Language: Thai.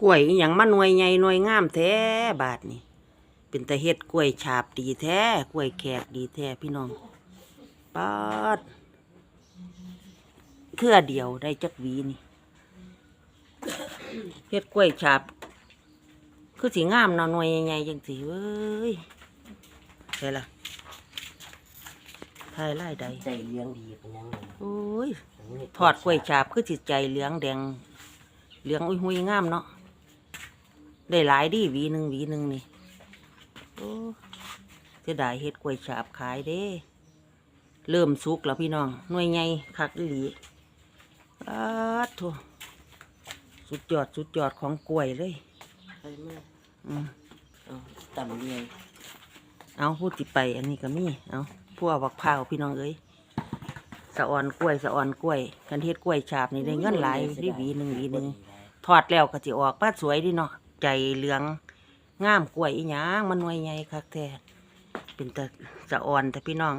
กล้วยอหยังมาหน่วยใหญ่หน่วยงามแท้บาทนี่เป็นตะเฮ็ดกล้วยฉาบดีแท้กล้วยแขกดีแท้พี่น้องปาดเครือเดียวได้จักหวีนี่เฮ็ดกล้วยฉาบ คือสีงามเนาะหน่วยใหญ่ๆจังสีเว้ยใช่ล่ะไทยไล่ใดใจเลี้ยงดีเป็นยังไงโอ้ยทอดกล้วยฉาบคือจิตใจเหลืองแดงเหลืองอุ้ยหุยงามเนาะ ได้หลายดีหวีหนึ่งหวีหนึ่งนี่โอ้จะได้เฮ็ดกล้วยฉาบขายเด้ เริ่มสุกแล้วพี่น้องหน่วยใหญ่คักอีหลีอาดโถสุดยอดสุดยอดของกล้วยเลยใครมากอืมเอาต่ำเลี้ยงเอาพูดติไป อันนี้ก็มีเอาพวกบักพร้าวพี่น้องเอ้ยสะอ่อนกล้วยสะอ่อนกล้วยกันเฮ็ดกล้วยฉาบนี่ได้เงินหลายได้หวีหนึ่งหวีหนึ่งทอดแล้วก็สิออกป้าสวยดีเนาะ ใจเหลืองงามกล้วยอีหยังมันหน่วยใหญ่คักแท้เป็นตะสะอ่อนแต่พี่น้อง